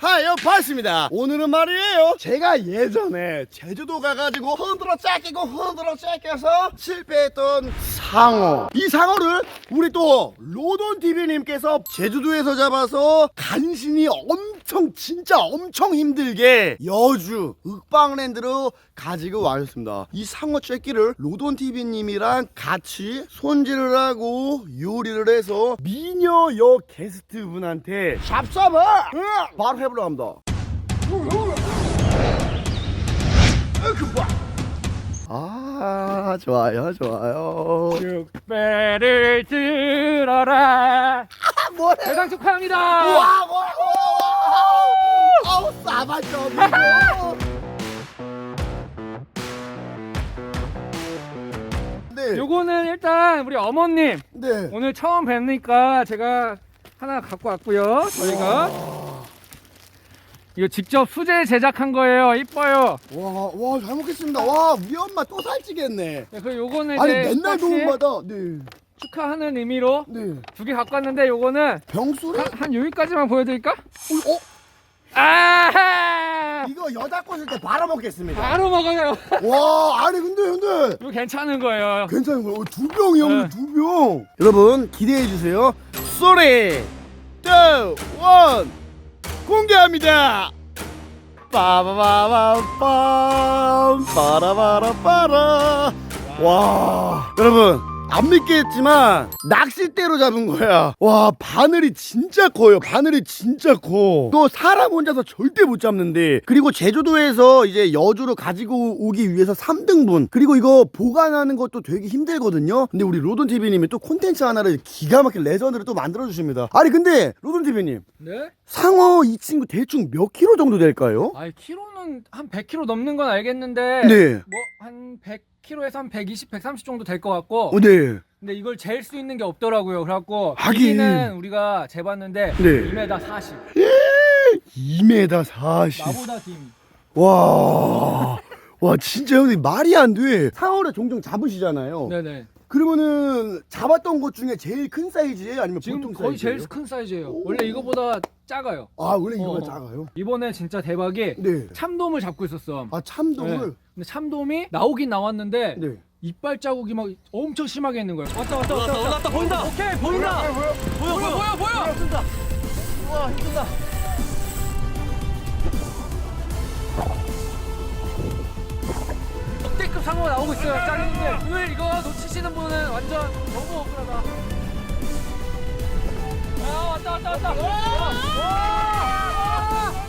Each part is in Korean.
하여 봤습니다. 오늘은 말이에요. 제가 예전에 제주도 가가지고 흔들어 짝이고 흔들어 짝여서 실패했던 상어. 이 상어를 우리 또 로돈 TV님께서 제주도에서 잡아서 간신히 엄청 진짜 엄청 힘들게 여주 윽방랜드로 가지고 와셨습니다. 이 상어 쬐끼를 로돈 TV님이랑 같이 손질을 하고 요리를 해서 미녀 여 게스트 분한테 샵삽을 바로 해보려 합니다. 아 좋아요 좋아요. 육배를 들어라. 아, 뭐래? 대상 축하합니다. 와, 와, 와, 와. 아우 싸발점 네, 요거는 일단 우리 어머님 네. 오늘 처음 뵙니까 제가 하나 갖고 왔고요. 저희가 이거 직접 수제 제작한 거예요. 이뻐요. 와, 와, 잘 먹겠습니다. 와, 우리 엄마 또 살찌겠네. 네, 그 요거는 아니, 이제 맨날 같이 도움받아. 네, 축하하는 의미로 네. 두 개 갖고 왔는데 요거는 병수래? 한, 한 여기까지만 보여드릴까? 어, 어? 아 이거 여자 꼬실 때 바로 먹겠습니다. 바로 먹어요. 와, 아니, 근데, 근데. 이거 괜찮은 거예요. 괜찮은 거예요. 두 병이 형, 네. 두 병. 여러분, 기대해 주세요. 쏘리, 투, 원, 공개합니다. 빠바바밤빰, 빠라바라빠라. 와, 여러분. 안 믿겠지만 낚싯대로 잡은 거야. 와 바늘이 진짜 커요. 바늘이 진짜 커. 또 사람 혼자서 절대 못 잡는데 그리고 제주도에서 이제 여주로 가지고 오기 위해서 3등분 그리고 이거 보관하는 것도 되게 힘들거든요. 근데 우리 로돈 TV님이 또 콘텐츠 하나를 기가 막힌 레전드를 또 만들어 주십니다. 아니 근데 로돈 TV님 네? 상어 이 친구 대충 몇 킬로 정도 될까요? 아이 키로는 한 100kg 넘는 건 알겠는데 네. 뭐한 100kg에서 한 120, 130 정도 될 것 같고 어, 네. 근데 이걸 잴 수 있는 게 없더라고요. 그래갖고 하긴. 길이는 우리가 재봤는데 네. 2m 40. 2m 40. 나보다 긴. 와. 와 진짜 형님 말이 안 돼. 상어를 종종 잡으시잖아요. 네네. 그러면은 잡았던 것 중에 제일 큰 사이즈예요? 아니면 지금 보통 거의 사이즈예요? 제일 큰 사이즈예요. 원래 이거보다 작아요. 아 원래 이거가 어. 작아요? 이번에 진짜 대박이 네. 참돔을 잡고 있었어. 아 참돔을. 네. 근데 참돔이 나오긴 나왔는데 네. 이빨 자국이 막 엄청 심하게 있는 거예요. 왔다 왔다 왔다 왔다, 왔다 보인다. 오케이 보인다. 보여 보여 보여 보여 보여. 힘든다. 와 힘든다. 상어가 나오고 있어요. 짱인데 오늘 이거 놓치시는 분은 완전 너무 억울하다. 아 왔다 왔다 왔다. 와! 와! 우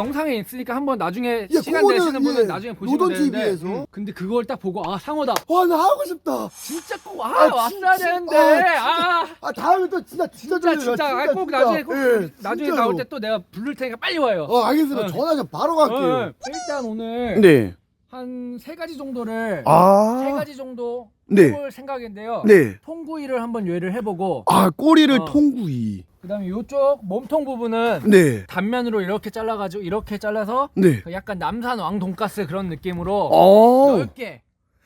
영상에 있으니까 한번 나중에 예, 시간 그거는, 되시는 분은 예, 나중에 보시면 노던 되는데 TV에서. 음, 근데 그걸 딱 보고 아 상어다 와 나 하고 싶다. 진짜 꼭 아, 아, 왔어야 진짜, 되는데 아, 아, 아 다음에 또 진짜 진짜 진짜 졸려요. 진짜 아, 꼭 진짜. 나중에 꼭 예, 나중에 진짜로. 나올 때 또 내가 부를 테니까 빨리 와요 어 알겠습니다. 어. 전화 좀 바로 어, 갈게요. 어. 일단 오늘 네. 한 세 가지 정도를 세 아. 가지 정도 네. 해볼 생각인데요 네. 통구이를 한번 예를 해보고 아 꼬리를 어. 통구이. 그다음에 이쪽 몸통 부분은 네. 단면으로 이렇게 잘라가지고 이렇게 잘라서 네. 그 약간 남산 왕 돈가스 그런 느낌으로 어. 넓게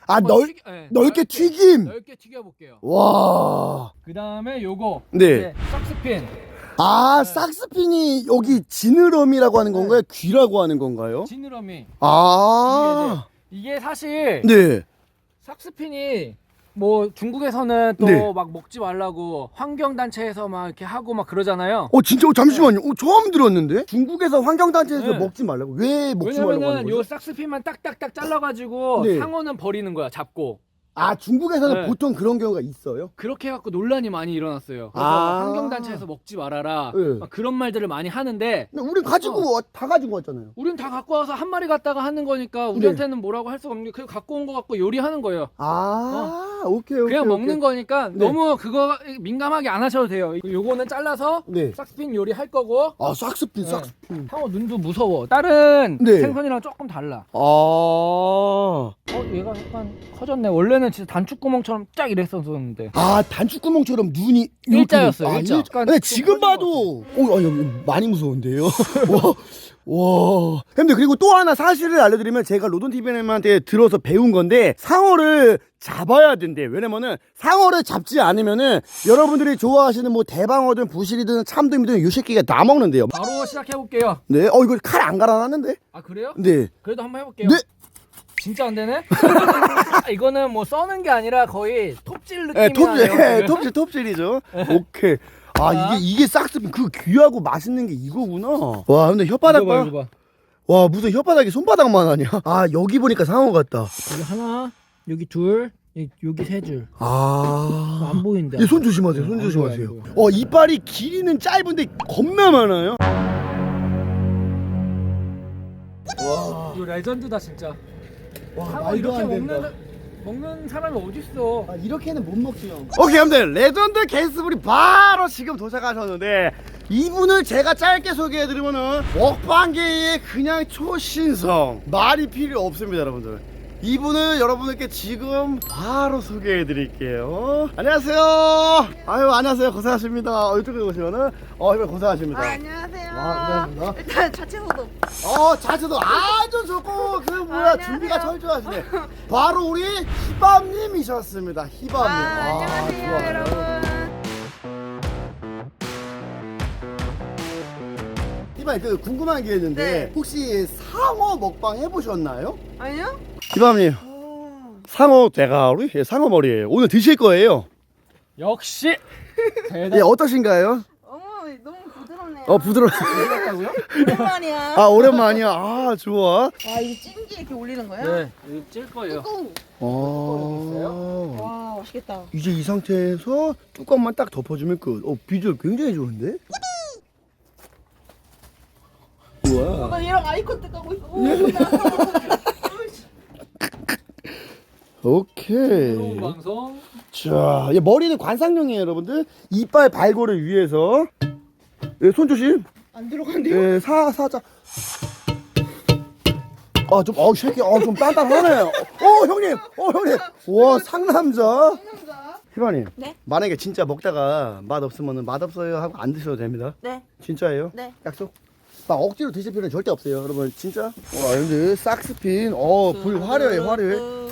아 한번 넓, 네, 넓게 튀김. 넓게 튀겨볼게요. 와. 그 다음에 요거 네. 이제 삭스핀 아, 삭스핀이 여기 지느러미라고 하는 건가요? 귀라고 하는 건가요? 지느러미 아. 이게 사실 네. 삭스핀이 뭐 중국에서는 또 네. 막 먹지 말라고 환경 단체에서 막 이렇게 하고 막 그러잖아요. 어, 진짜 어, 잠시만요. 어, 처음 들었는데? 중국에서 환경단체에서 네. 먹지 말라고. 왜 먹지 말라고 하는 왜냐면은 요 거죠? 삭스핀만 딱딱딱 잘라가지고 네. 상어는 버리는 거야 잡고 아, 중국에서는 네. 보통 그런 경우가 있어요? 그렇게 해갖고 논란이 많이 일어났어요. 그래서 아. 환경 단체에서 먹지 말아라 네. 막 그런 말들을 많이 하는데 근데 우린 가지고, 와- 다 가지고 왔잖아요. 우린 다 갖고 와서 한 마리 갖다가 하는 거니까 네. 우리한테는 뭐라고 할 수가 없는 게 그냥 갖고 온 거 갖고 요리하는 거예요. 아. 오케이 오케이. 그냥 먹는. 거니까 네. 너무 그거 민감하게 안 하셔도 돼요. 요거는 잘라서 네. 싹스핀 요리 할 거고 아 싹스핀 네. 싹스핀. 상어 눈도 무서워. 다른 네. 생선이랑 조금 달라. 아. 어 얘가 약간 커졌네. 원래는 진짜 단축구멍처럼 쫙 이랬었는데. 아 단축구멍처럼 눈이 이렇게 일자였어요, 아, 일자. 일- 근데 지금 봐도 오, 아니, 많이 무서운데요. 와, 와. 근데 그리고 또 하나 사실을 알려드리면 제가 로돈 TV님한테 들어서 배운 건데 상어를 잡아야 된대. 왜냐면은 상어를 잡지 않으면은 여러분들이 좋아하시는 뭐 대방어든 부실이든 참돔이든 요 새끼가 다 먹는데요. 바로 시작해 볼게요. 네, 어 이거 칼 안 갈아놨는데? 아 그래요? 네. 그래도 한번 해볼게요. 네. 진짜 안 되네? 이거는 뭐 써는 게 아니라 거의 톱질 네, 느낌이 톱질, 나네요. 네, 톱질, 톱질이죠. 오케이. 아, 이게, 이게 싹스핀, 그 귀하고 맛있는 게 이거구나. 와, 근데 혓바닥 봐, 봐. 이거 봐. 와, 무슨 혓바닥이 손바닥만 하냐? 아, 여기 보니까 상어 같다. 여기 하나, 여기 둘, 여기, 여기 세 줄. 아. 안 보인다. 예, 손 조심하세요, 손 안 조심하세요. 안 어, 이빨이 길이는 짧은데 겁나 많아요. 와, 이거 레전드다 진짜. 와, 상어 이렇게 먹는 먹는 사람이 어딨어? 아, 이렇게는 못 먹지 형. 오케이 형들 레전드 게스트분이 바로 지금 도착하셨는데 이분을 제가 짧게 소개해드리면은 먹방계의 그냥 초신성 말이 필요 없습니다 여러분들 이분을 여러분들께 지금 바로 소개해 드릴게요 안녕하세요 아유 안녕하세요 고생하십니다 어, 이쪽에 오시면은 어 이거 고생하십니다 아, 안녕하세요. 아, 감사합니다. 일단 자체 소독. 어 자체도 아주 좋고 그 뭐야 안녕하세요. 준비가 철저하시네 바로 우리 희밤님이셨습니다 희밤님 아, 안녕하세요, 좋아요. 여러분. 희밤님 그 궁금한 게 있는데 네. 혹시 상어 먹방 해보셨나요? 아니요? 희밤님 오. 상어 대가리 예, 상어 머리예요 오늘 드실 거예요 역시 대단. 예 어떠신가요? 어머, 너무 부드럽네요. 어 부드러 부드럽다고요? 오랜만이야. 아 오랜만이야 아 좋아 와, 이게 찜기 이렇게 올리는 거야? 네, 이거 찔 거예요. 뚜껑. 어 와, 맛있겠다. 이제 이 상태에서 뚜껑만 딱 덮어주면 끝 어 비주얼 굉장히 좋은데? 우와 나 얘랑 아이 컨택 하고 있어. 오, 네. 나. 오케이 새로운 방송. 자, 얘 머리는 관상용이에요, 여러분들. 이빨 발골을 위해서. 예, 손 조심. 안 들어간대요? 예, 사, 사자. 아, 좀, 어, 새끼, 어, 좀 단단하네. 어, 어, 형님, 어, 형님. 와, 상남자. 상남자. 희바님. 네? 만약에 진짜 먹다가 맛 없으면 맛 없어요 하고 안 드셔도 됩니다. 네. 진짜예요? 네. 약속. 막 억지로 드실 필요는 절대 없어요, 여러분. 진짜. 와, 여러분들, 싹스핀. 어, 불 화려해, 화려해.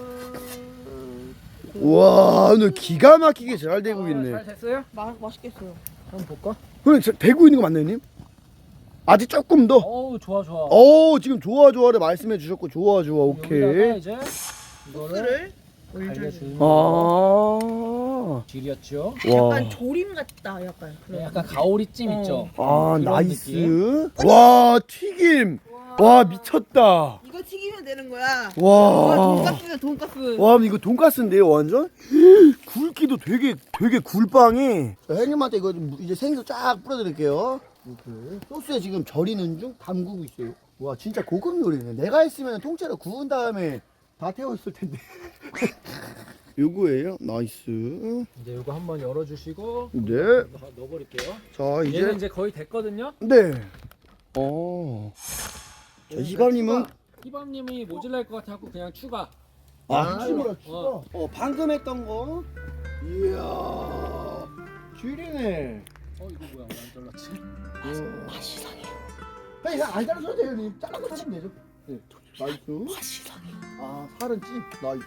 와, 오늘 기가 막히게 잘 되고 어, 있네. 잘 됐어요? 마, 맛있겠어요. 한번 볼까? 그럼 저- 되고 있는 거 맞나요, 님? 아직 조금 더. 어우 좋아 좋아. 오, 지금 좋아 좋아를 말씀해 주셨고 좋아 좋아. 여기다가 오케이. 이제 이거를 소스를 알려주는 아. 질이었죠. 와. 약간 조림 같다, 약간. 네, 약간 가오리찜 어. 있죠. 아, 그런 나이스. 와, 튀김. 와, 미쳤다. 이거 튀기면 되는 거야. 와, 와. 돈가스야, 돈가스. 와, 이거 돈가스인데요, 완전? 굵기도 되게 되게 굴빵이. 자, 형님한테 이거 좀 이제 생수 쫙 뿌려드릴게요. 이렇게. 소스에 지금 절이는 중 담그고 있어요. 와, 진짜 고급 요리네. 내가 했으면 통째로 구운 다음에 다 태웠을 텐데. 요거예요. 나이스. 이제 이거 한번 열어주시고 네. 넣어버릴게요. 자, 이제 얘는 이제 거의 됐거든요. 네. 어. 자, 희감님은 희밤님이 모질랄 것 같아갖고 그냥 추가. 아, 추가. 추가. 어. 어, 방금 했던 거. 이야. 쥐리네. 어 이거 뭐야 안 잘랐지? 맛이 상해. 아니, 그냥 안 자르셔도 돼요, 님. 잘라서 하시면 되죠. 네. 나이스. 맛이 상해. 아, 살은 찜. 나이스.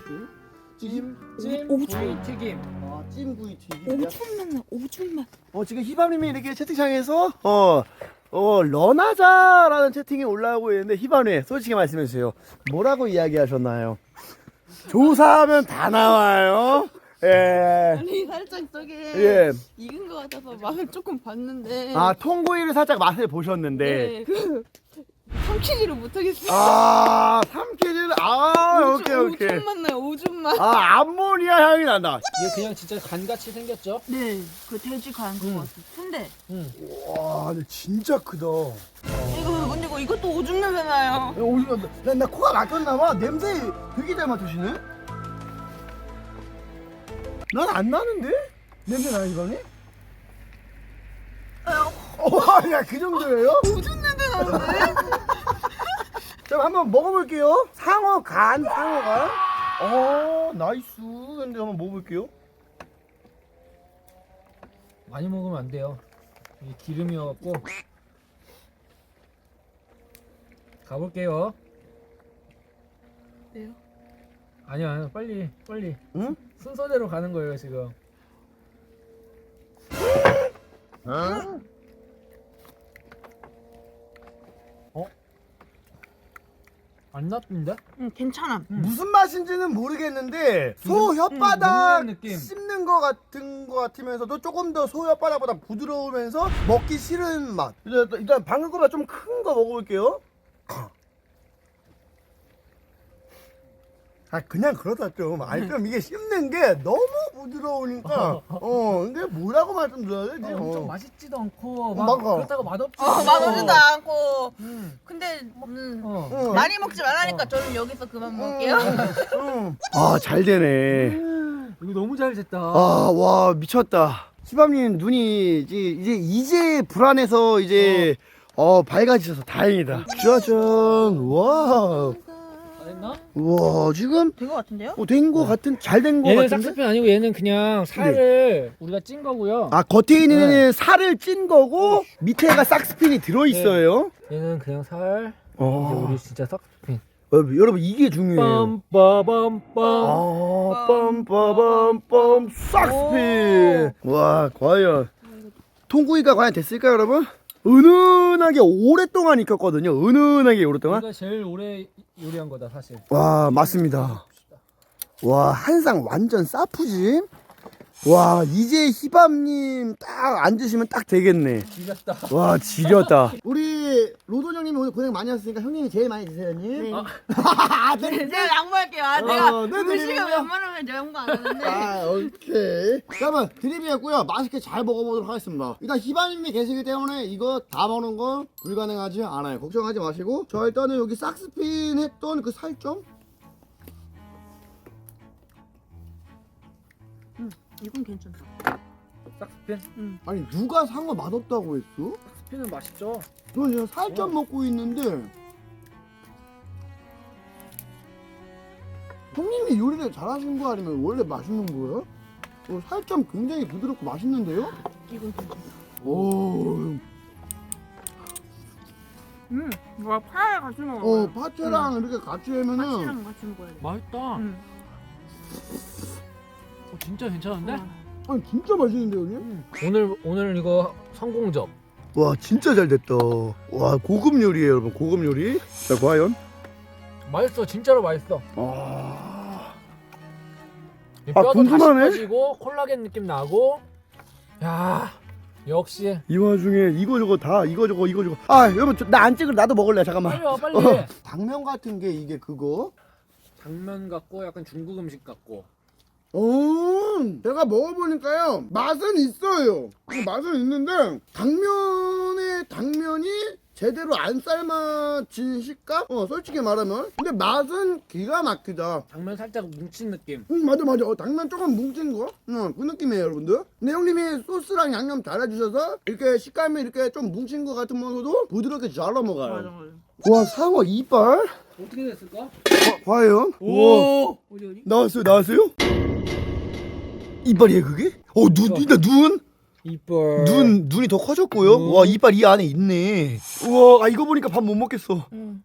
찜. 찜, 오, 구이, 튀김. 아, 찜구이 튀김. 오줌만 나, 오줌만. 어, 지금 희밤님이 이렇게 채팅창에서 어, 어, 런하자라는 채팅이 올라오고 있는데 희밤님 솔직히 말씀해 주세요. 뭐라고 이야기하셨나요? 조사하면 다 나와요. 예. 아니, 살짝 저게. 예. 익은 것 같아서 맛을 조금 봤는데. 아, 통구이를 살짝 맛을 보셨는데. 네. 그 삼키지를 못하겠어요. 아, 삼키질, 아, 오케이, 오케이. 오줌 만 나요, 오줌만. 아, 암모니아 향이 난다. 이게 그냥 진짜 간같이 생겼죠? 네, 그 돼지 간 그거 같아. 근데 응. 와, 근데 진짜 크다. 이거 근데 이거 이것도 오줌 냄새 나요. 나, 나 코가 막혔나봐. 냄새 되게 잘 맡으시네? 난 안 나는데? 냄새 나요 이방에? 어, 야그 정도예요? 오줌 냄새 나는데? 자 한번 먹어볼게요. 상어 간, 상어 간. 어, 나이스. 근데 한번 먹어볼게요. 많이 먹으면 안 돼요. 이게 기름이어갖고. 가볼게요. 왜요? 아니요, 아니요, 빨리, 빨리. 응? 순서대로 가는 거예요, 지금. 어? 안 났는데? 응 괜찮아. 무슨 맛인지는 모르겠는데 소 음, 혓바닥 녹는 느낌. 씹는 거 같은 거 같으면서도 조금 더 소 혓바닥보다 부드러우면서 먹기 싫은 맛. 일단, 일단 방금 거보다 좀 큰 거 먹어볼게요. 아 그냥 그러다 좀 아니 좀 이게 씹는 게 너무 부드러우니까 어 근데 뭐라고 말씀드려야 되지? 아, 엄청 어. 맛있지도 않고 막- 막 막아. 그렇다고 맛없지 어 맛없지도 않고. 음. 근데 음, 어. 응. 많이 먹지 말라니까 저는 여기서 그만 먹을게요. 응. 아, 잘 되네. 이거 너무 잘 됐다 아, 와, 미쳤다. 시밤님 눈이 이제, 이제, 이제 불안해서 이제, 어, 밝아지셔서 다행이다. 짜잔, 와. 다 됐나? 와, 지금, 된것 같은데요? 어, 된거 같은, 잘 된 거 얘는 같은데? 싹스핀 아니고 얘는 그냥 살을 우리가 찐 거고요 아, 겉에 있는 살을 찐 거고, 밑에가 싹스핀이 들어있어요. 얘는 그냥 살 이제 어, 우리 진짜 싹스핀 여러분, 여러분, 이게 중요해요. 빰빠밤빰 아, 빰빠밤빰, 싹스핀. 와, 과연. 통구이가 과연 됐을까요, 여러분? 은은하게 오랫동안 익혔거든요. 은은하게 오랫동안. 우리가 제일 오래 요리한 거다 사실 와, 맞습니다. 와, 한 상 완전 사푸짐. 와, 이제 희밤님 딱 앉으시면 딱 되겠네. 이겼다 와, 지렸다. 우리 로돈 형님이 오늘 고생 많이 하셨으니까 형님이 제일 많이 드세요, 형님. 네. 아, 네. 네, 제가 양보할게요. 아, 어, 내가 네, 음식을 드리고요. 웬만하면 양보 안 하는데. 아, 오케이. 그러면 드립이었고요. 맛있게 잘 먹어보도록 하겠습니다. 일단 희바님이 계시기 때문에 이거 다 먹는 건 불가능하지 않아요. 걱정하지 마시고. 저 일단은 여기 싹스핀 했던 그 살점? 이건 괜찮다. 싹스핀? 아니, 누가 상어 맛없다고 했어? 싹스핀은 맛있죠 저 지금 살점 먹고 있는데 형님이 요리를 잘하신 거 아니면 원래 맛있는 거예요? 어, 살점 굉장히 부드럽고 맛있는데요? 이건 괜찮다. 오, 음, 와 파에 같이 먹어. 어 파채랑 이렇게 같이 하면은 파치랑 같이 먹어야 돼. 맛있다 음. 어, 진짜 괜찮은데? 와. 아니 진짜 맛있는데 형님? 오늘 오늘 이거 성공적 와 진짜 잘 됐다. 와 고급 요리예요 여러분 고급 요리. 자 과연? 맛있어 진짜로 맛있어 아, 이 아, 뼈도 궁금하네. 다시 펴지고 콜라겐 느낌 나고 야 역시 이 와중에 이거 저거 다 이거 저거 이거 저거. 아 여러분 나 안 찍을 나도 먹을래 잠깐만. 빨리 와 빨리 어, 당면 같은 게 이게 그거? 당면 같고 약간 중국 음식 같고 어, 제가 먹어보니까요 맛은 있어요. 그 맛은 있는데 당면의 당면이 제대로 안 삶아진 식감? 어, 솔직히 말하면. 근데 맛은 기가 막히다. 당면 살짝 뭉친 느낌 응, 맞아, 맞아. 어, 당면 조금 뭉친 거? 응, 그 느낌이에요, 여러분들. 근데 형님이 소스랑 양념 잘해주셔서 이렇게 식감이 이렇게 좀 뭉친 거 같으면서도 부드럽게 잘 넘어가요. 맞아 맞아. 와, 상어 이빨? 어떻게 됐을까? 과, 과연? 우와. 어디 어디? 나왔어요, 나왔어요? 이빨이에요, 그게? 어, 눈, 진짜 눈? 이빨 눈 눈이 더 커졌고요. 음. 와 이빨 이 안에 있네. 우와 아 이거 보니까 밥 못 먹겠어. 음.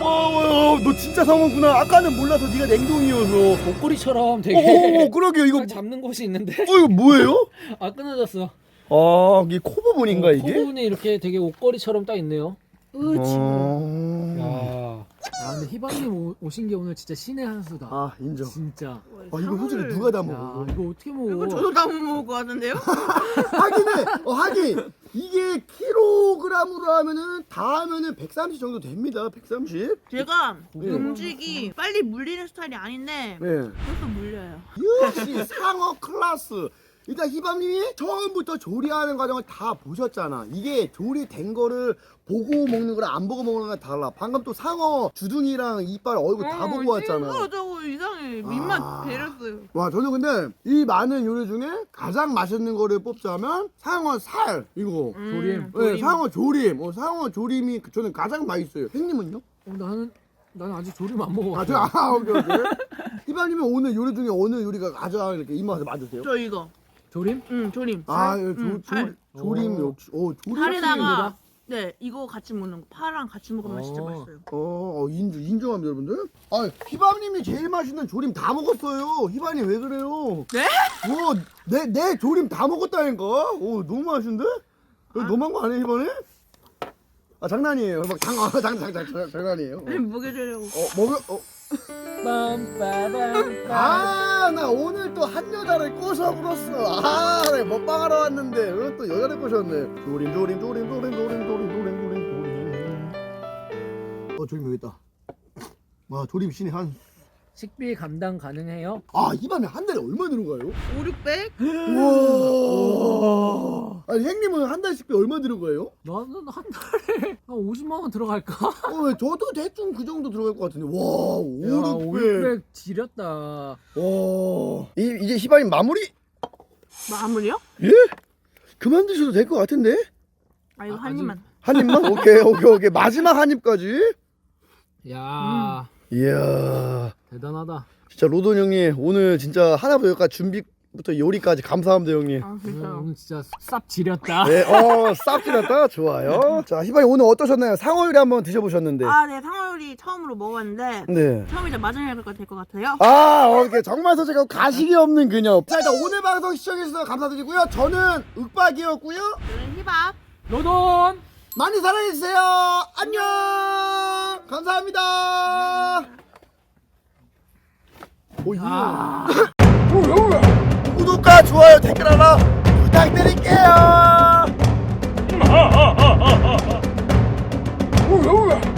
오와와너 진짜 상어구나. 아까는 몰라서 네가 냉동이어서. 목걸이처럼 오, 되게 오 그러게요 이거. 딱 잡는 곳이 있는데 어 이거 뭐예요? 아 끊어졌어 아 이게 코 부분인가 어, 이게? 코 부분에 이렇게 되게 옷걸이처럼 딱 있네요 으치. 어... 야. 아 근데 희방님 오- 오신 게 오늘 진짜 신의 한 수다 아 인정. 진짜 아 이거 솔직히 누가 다야 먹어? 이거 어떻게 먹어 이거 저도 다 못 먹을 것 같은데요? 하긴 해. 어 하긴 이게 킬로그램으로 하면은 다 하면은 130 정도 됩니다. 130. 제가 네. 음식이 빨리 물리는 스타일이 아닌데 네. 벌써 물려요. 역시 상어 클래스 일단 희밤님이 처음부터 조리하는 과정을 다 보셨잖아. 이게 조리된 거를 보고 먹는 거랑 안 보고 먹는 거랑 달라. 방금 또 상어 주둥이랑 이빨 얼굴 다 어, 보고 왔잖아. 저거 이상해. 민맛 아. 배렸어요. 와 저는 근데 이 많은 요리 중에 가장 맛있는 거를 뽑자면 상어 살 이거. 음, 네, 상어 조림. 어, 상어 조림이 저는 가장 맛있어요. 형님은요? 어, 나는 나는 아직 조림 안 먹어. 아, 저, 아, 오케이, 오케이. 희밤님은 오늘 요리 중에 어느 요리가 가장 이렇게 입맛에 맞으세요? 저 이거. 조림? 응, 조림. 아, 살. 이거 조, 응, 조, 살. 조림 오. 역시. 오, 조림. 살에다가 네 이거 같이 먹는 거 파랑 같이 먹으면 어. 진짜 맛있어요. 어, 어, 인주, 인정합니다, 여러분들. 아, 희밤님이 제일 맛있는 조림 다 먹었어요. 희밤님 왜 그래요? 네? 와, 내, 내 조림 다 먹었다니까? 오, 너무 맛있는데? 이거 너무한 거 아니에요, 희밤님? 아, 장난이에요. 막 장, 아, 장, 장, 장, 장, 장난이에요. 어, 먹여주려고. 먹여, 어. 빰빠밤. 아, 나 오늘 또 한 여자를 꼬셔 불었어. 아, 내 먹방하러 왔는데 오늘 또 여자를 꼬셨네. 조림, 조림, 조림, 조림, 조림, 조림, 조림, 조림, 조림. 어, 조림 여기 있다. 와, 조림 신이 한. 식비 감당 가능해요? 아, 이 밤에 한 달에 얼마 들어가요? 5, 600? 우와. 아니, 형님은 한 달씩 얼마 들어가요? 나는 한 달에 한 50만 원 들어갈까? 어, 저도 대충 그 정도 들어갈 것 같은데. 와, 야, 5, 600. 500 지렸다. 와. 이, 이제 희반님 마무리? 마무리요? 예? 그만 드셔도 될 것 같은데? 아 이거 아, 한 입만. 한 입만? 오케이, 오케이, 오케이. 마지막 한 입까지. 야, 이야. 대단하다. 진짜 로돈 형님, 오늘 진짜 하나부터 열까지 준비 부터 요리까지 감사합니다, 형님. 아 오늘, 진짜요. 오늘 진짜 쌉 지렸다. 네, 어, 쌉지렸다. 좋아요. 자, 희반이 오늘 어떠셨나요? 상어 요리 한번 드셔보셨는데. 아, 네 상어 요리 처음으로 먹어봤는데 네. 처음이자 마지막일 것 같아요. 아, 오케이. 정말 솔직하 가식이 없는 그녀. 자, 일단 오늘 방송 시청해주셔서 감사드리고요. 저는 윽박이었고요. 저는 힙합. 로돈! 많이 사랑해주세요. 안녕. 감사합니다. 오, 이거. 아. 구독과 좋아요, 댓글 하나 부탁드릴게요.